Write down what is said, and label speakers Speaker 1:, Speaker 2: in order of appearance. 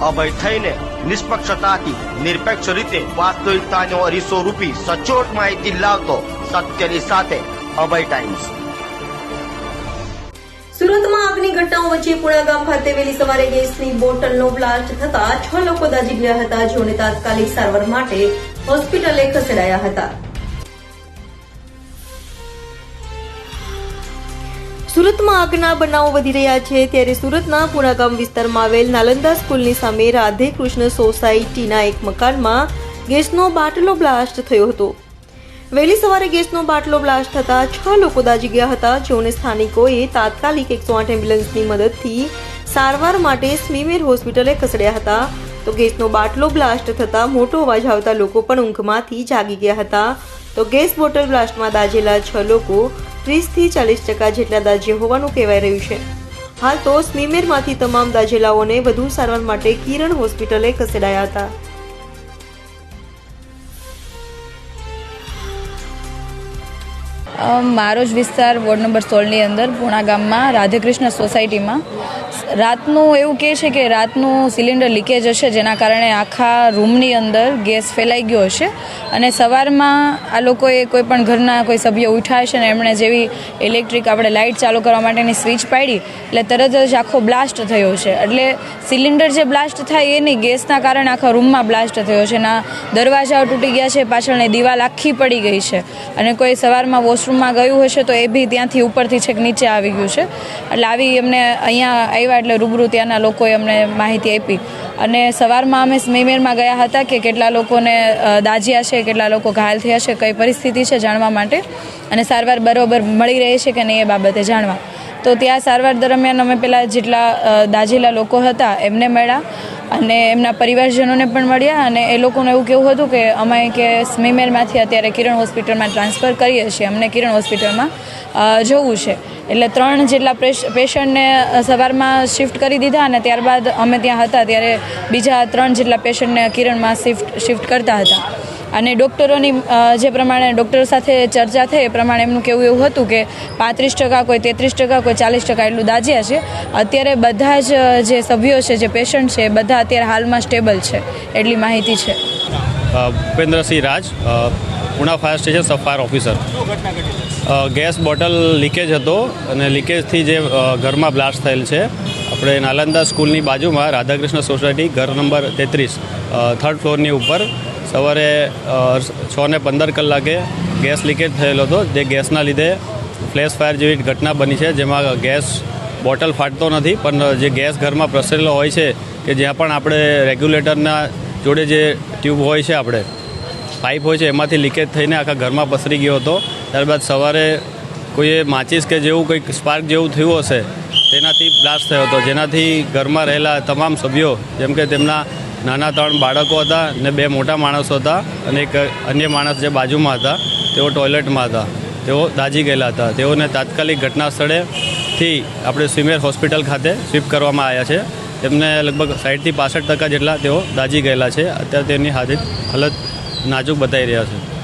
Speaker 1: અભય થઈને નિષ્પક્ષતાથી, નિરપેક્ષ રીતે વાસ્તવિકતાનો અરીસો રૂપી સચોટ માહિતી લાવતો સત્યની સાથે અભય ટાઈમ્સ
Speaker 2: સુરતમાં આગની ઘટનાઓ વચ્ચે પુણા ગામ ખાતે વહેલી સવારે ગેસની બોટલનો બ્લાસ્ટ થતા છ લોકો દાજી ગયા હતા જેઓને તાત્કાલિક સારવાર માટે હોસ્પિટલે ખસેડાયા હતા. સુરતમાં આગના બનાવો વધી રહ્યા છે. ત્યારે સુરતના પુણાગામ વિસ્તારમાં આવેલ નાલંદા સ્કૂલની સામે રાધે કૃષ્ણ સોસાયટીના એક મકાનમાં ગેસનો બાટલો બ્લાસ્ટ થયો હતો. વહેલી સવારે ગેસનો બાટલો બ્લાસ્ટ થતા છ લોકો દાજી ગયા હતા. જેઓને સ્થાનિકોએ તાત્કાલિક એકસો આઠ એમ્બ્યુલન્સની મદદથી સારવાર માટે સ્મીમેર હોસ્પિટલે ખસેડ્યા હતા. તો ગેસનો બાટલો બ્લાસ્ટ થતા મોટો અવાજ આવતા લોકો પણ ઊંઘમાંથી જાગી ગયા હતા. તો ગેસ બોટલ બ્લાસ્ટમાં દાઝેલા છ લોકો ત્રીસથી ચાલીસ ટકા જેટલા દાજે હોવાનું કહેવાય રહ્યું છે. હાલ તો સ્મીમેરમાંથી તમામ દાજેલાઓને વધુ સારવાર માટે કિરણ હોસ્પિટલે ખસેડાયા હતા.
Speaker 3: મારો જ વિસ્તાર વોર્ડ નંબર સોળની અંદર, પૂણા ગામમાં, રાધેકૃષ્ણ સોસાયટીમાં. રાતનું એવું કહે છે કે રાતનું સિલિન્ડર લીકેજ હશે, જેના કારણે આખા રૂમની અંદર ગેસ ફેલાઈ ગયો હશે. અને સવારમાં આ લોકોએ કોઈ પણ ઘરના કોઈ સભ્ય ઉઠ્યા હશે ને એમણે જેવી ઇલેક્ટ્રિક આપણે લાઇટ ચાલુ કરવા માટેની સ્વિચ પાડી, એટલે તરત જ આખો બ્લાસ્ટ થયો છે. એટલે સિલિન્ડર જે બ્લાસ્ટ થાય એ નહીં, ગેસના કારણે આખા રૂમમાં બ્લાસ્ટ થયો છે. ના દરવાજાઓ તૂટી ગયા છે, પાછળની દિવાલ આખી પડી ગઈ છે. અને કોઈ સવારમાં વોશરૂમમાં ગયું હશે તો એ બી ત્યાંથી ઉપરથી છેક નીચે આવી ગયું છે. એટલે આવી એમને અહીંયા આવ્યા એટલે રૂબરૂ ત્યાંના લોકોએ અમને માહિતી આપી. અને સવારમાં અમે સ્મીમેરમાં ગયા હતા કે કેટલા લોકોને દાજ્યા છે, કેટલા લોકો ઘાયલ થયા છે, કઈ પરિસ્થિતિ છે જાણવા માટે. અને સારવાર બરોબર મળી રહી છે કે નહીં એ બાબતે જાણવા. તો ત્યાં સારવાર દરમિયાન અમે પેલા જેટલા દાજેલા લોકો હતા એમને મળ્યા. અને એમના પરિવારજનોને પણ મળ્યા અને એ લોકોનું એવું કેવું હતું કે અમે કે સ્મીમેરમાંથી અત્યારે કિરણ હોસ્પિટલમાં ટ્રાન્સફર કરીએ છીએ. અમને કિરણ હોસ્પિટલમાં જવું છે. એટલે ત્રણ જેટલા પેશન્ટને સવારમાં શિફ્ટ કરી દીધા અને ત્યારબાદ અમે ત્યાં હતા ત્યારે બીજા ત્રણ જેટલા પેશન્ટને કિરણમાં શિફ્ટ શિફ્ટ કરતા હતા. અને ડૉક્ટરોની જે પ્રમાણે ડૉક્ટર સાથે ચર્ચા થઈ, એ પ્રમાણે એમનું કહેવું એવું હતું કે પાંત્રીસ ટકા કોઈ તેત્રીસ ટકા કોઈ ચાલીસ ટકા એટલું દાજ્યા છે. અત્યારે બધા જ, જે સભ્યો છે, જે પેશન્ટ છે બધા અત્યારે હાલમાં સ્ટેબલ છે, એટલી માહિતી છે.
Speaker 4: Bhupendrasinh Raj Puna fire station sub fire officer gas bottle leakage હતો અને લીકેજથી જે ઘરમાં બ્લાસ્ટ થયેલ છે. આપણે નાલંદા સ્કૂલની બાજુમાં રાધાકૃષ્ણ સોસાયટી, ઘર નંબર તેત્રીસ થર્ડ ફ્લોરની ઉપર સવારે છ ને પંદર કલાકે ગેસ લીકેજ થયેલો હતો, જે ગેસના લીધે ફ્લેશ ફાયર જેવી ઘટના બની છે, જેમાં ગેસ બોટલ ફાટતો નથી, પણ જે ગેસ ઘરમાં પ્રસરેલો હોય છે, કે જ્યાં પણ આપણે રેગ્યુલેટરના જોડે જે ટ્યુબ હોય છે આપણે, પાઇપ હોય છે, એમાંથી લીકેજ થઈને આખા ઘરમાં પસરી ગયો હતો. ત્યારબાદ સવારે કોઈએ માચીસ કે જેવું કંઈક સ્પાર્ક જેવું થયું હશે, તેનાથી બ્લાસ્ટ થયો હતો. જેનાથી ઘરમાં રહેલા તમામ સભ્યો, જેમ કે તેમના નાના ત્રણ બાળકો હતા અને બે મોટા માણસો હતા અને એક અન્ય માણસ જે બાજુમાં હતા, તેઓ ટોયલેટમાં હતા. તેઓ દાજી ગયેલા હતા. તેઓને તાત્કાલિક ઘટના સ્થળેથી આપણે સ્વિમેર હોસ્પિટલ ખાતે શિફ્ટ કરવામાં આવ્યા છે. તેમને લગભગ સાઠથી પાસઠ ટકા જેટલા તેઓ દાજી ગયેલા છે. અત્યારે તેમની હાજર હાલત નાજુક બતાવી રહ્યા છે.